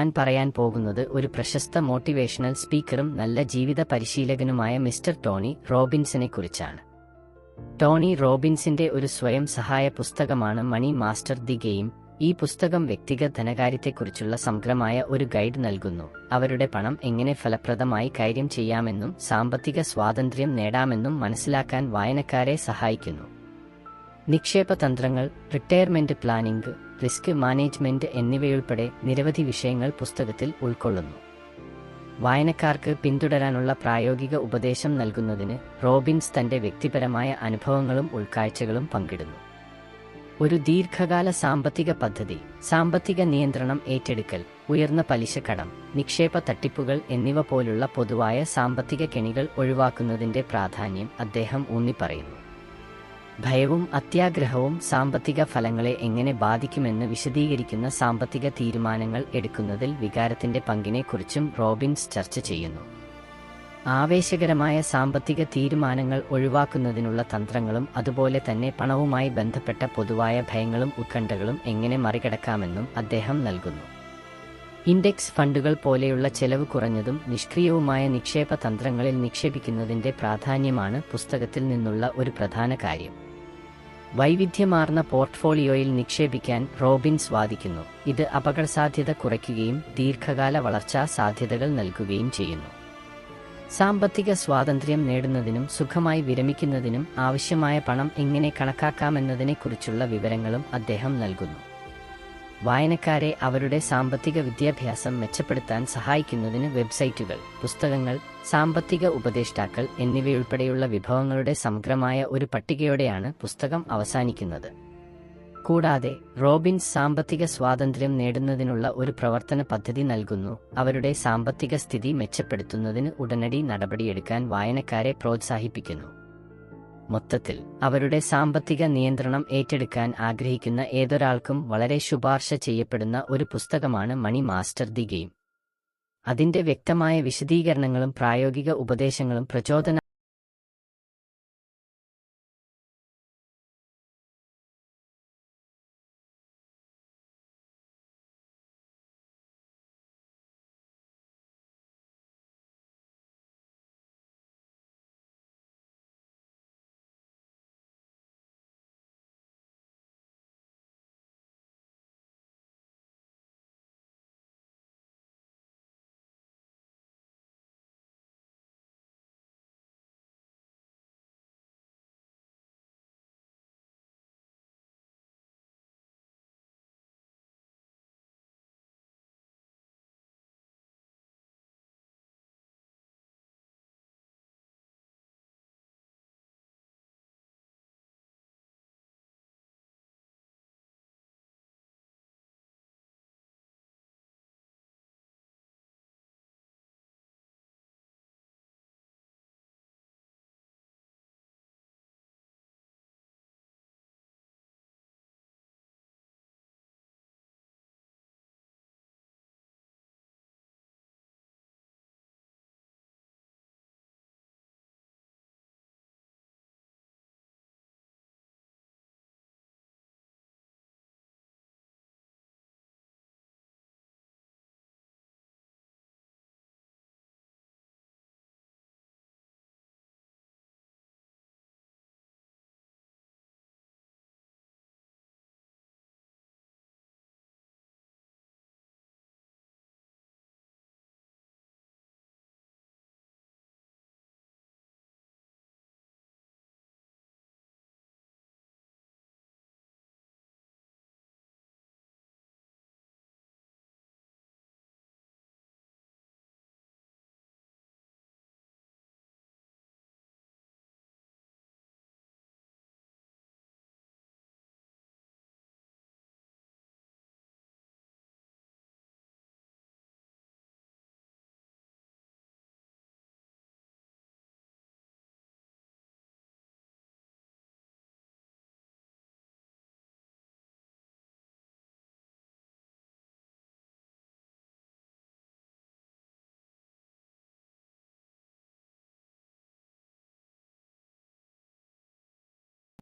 ഞാൻ പറയാൻ പോകുന്നത് ഒരു പ്രശസ്ത മോട്ടിവേഷണൽ സ്പീക്കറും നല്ല ജീവിത പരിശീലകനുമായ മിസ്റ്റർ ടോണി റോബിൻസിനെ കുറിച്ചാണ്. ടോണി റോബിൻസിന്റെ ഒരു സ്വയം സഹായ പുസ്തകമാണ് മണി മാസ്റ്റർ ദി ഗെയിം. ഈ പുസ്തകം വ്യക്തിഗത ധനകാര്യത്തെക്കുറിച്ചുള്ള സമഗ്രമായ ഒരു ഗൈഡ് നൽകുന്നു. അവരുടെ പണം എങ്ങനെ ഫലപ്രദമായി കാര്യം ചെയ്യാമെന്നും സാമ്പത്തിക സ്വാതന്ത്ര്യം നേടാമെന്നും മനസ്സിലാക്കാൻ വായനക്കാരെ സഹായിക്കുന്നു. നിക്ഷേപ തന്ത്രങ്ങൾ റിട്ടയർമെന്റ് പ്ലാനിംഗ് റിസ്ക് മാനേജ്മെന്റ് എന്നിവയുൾപ്പെടെ നിരവധി വിഷയങ്ങൾ പുസ്തകത്തിൽ ഉൾക്കൊള്ളുന്നു. വായനക്കാർക്ക് പിന്തുടരാനുള്ള പ്രായോഗിക ഉപദേശം നൽകുന്നതിന് റോബിൻസ് തന്റെ വ്യക്തിപരമായ അനുഭവങ്ങളും ഉൾക്കാഴ്ചകളും പങ്കിടുന്നു. ഒരു ദീർഘകാല സാമ്പത്തിക പദ്ധതി സാമ്പത്തിക നിയന്ത്രണം ഏറ്റെടുക്കൽ ഉയർന്ന പലിശ കടം നിക്ഷേപ തട്ടിപ്പുകൾ എന്നിവ പോലുള്ള പൊതുവായ സാമ്പത്തിക കെണികൾ ഒഴിവാക്കുന്നതിന്റെ പ്രാധാന്യം അദ്ദേഹം ഊന്നിപ്പറയുന്നു. ഭയവും അത്യാഗ്രഹവും സാമ്പത്തിക ഫലങ്ങളെ എങ്ങനെ ബാധിക്കുമെന്ന് വിശദീകരിക്കുന്ന സാമ്പത്തിക തീരുമാനങ്ങൾ എടുക്കുന്നതിൽ വികാരത്തിന്റെ പങ്കിനെക്കുറിച്ചും റോബിൻസ് ചർച്ച ചെയ്യുന്നു. ആവേശകരമായ സാമ്പത്തിക തീരുമാനങ്ങൾ ഒഴിവാക്കുന്നതിനുള്ള തന്ത്രങ്ങളും അതുപോലെ തന്നെ പണവുമായി ബന്ധപ്പെട്ട പൊതുവായ ഭയങ്ങളും ഉത്കണ്ഠകളും എങ്ങനെ മറികടക്കാമെന്നും അദ്ദേഹം നൽകുന്നു. ഇൻഡെക്സ് ഫണ്ടുകൾ പോലെയുള്ള ചെലവ് കുറഞ്ഞതും നിഷ്ക്രിയവുമായ നിക്ഷേപ തന്ത്രങ്ങളിൽ നിക്ഷേപിക്കുന്നതിന്റെ പ്രാധാന്യമാണ് പുസ്തകത്തിൽ നിന്നുള്ള ഒരു പ്രധാന കാര്യം. വൈവിധ്യമാർന്ന പോർട്ട്ഫോളിയോയിൽ നിക്ഷേപിക്കാൻ റോബിൻസ് വാദിക്കുന്നു. ഇത് അപകടസാധ്യത കുറയ്ക്കുകയും ദീർഘകാല വളർച്ചാ സാധ്യതകൾ നൽകുകയും ചെയ്യുന്നു. സാമ്പത്തിക സ്വാതന്ത്ര്യം നേടുന്നതിനും സുഖമായി വിരമിക്കുന്നതിനും ആവശ്യമായ പണം എങ്ങനെ കണക്കാക്കാമെന്നതിനെക്കുറിച്ചുള്ള വിവരങ്ങളും അദ്ദേഹം നൽകുന്നു. വായനക്കാരെ അവരുടെ സാമ്പത്തിക വിദ്യാഭ്യാസം മെച്ചപ്പെടുത്താൻ സഹായിക്കുന്നതിന് വെബ്സൈറ്റുകൾ പുസ്തകങ്ങൾ സാമ്പത്തിക ഉപദേഷ്ടാക്കൾ എന്നിവയുൾപ്പെടെയുള്ള വിഭവങ്ങളുടെ സമഗ്രമായ ഒരു പട്ടികയോടെയാണ് പുസ്തകം അവസാനിക്കുന്നത്. കൂടാതെ റോബിൻസ് സാമ്പത്തിക സ്വാതന്ത്ര്യം നേടുന്നതിനുള്ള ഒരു പ്രവർത്തന പദ്ധതി നൽകുന്നു. അവരുടെ സാമ്പത്തിക സ്ഥിതി മെച്ചപ്പെടുത്തുന്നതിന് ഉടനടി നടപടിയെടുക്കാൻ വായനക്കാരെ പ്രോത്സാഹിപ്പിക്കുന്നു. മൊത്തത്തിൽ അവരുടെ സാമ്പത്തിക നിയന്ത്രണം ഏറ്റെടുക്കാൻ ആഗ്രഹിക്കുന്ന ഏതൊരാൾക്കും വളരെ ശുപാർശ ചെയ്യപ്പെടുന്ന ഒരു പുസ്തകമാണ് മണി മാസ്റ്റർ ദി ഗെയിം. അതിന്റെ വ്യക്തമായ വിശദീകരണങ്ങളും പ്രായോഗിക ഉപദേശങ്ങളും പ്രചോദന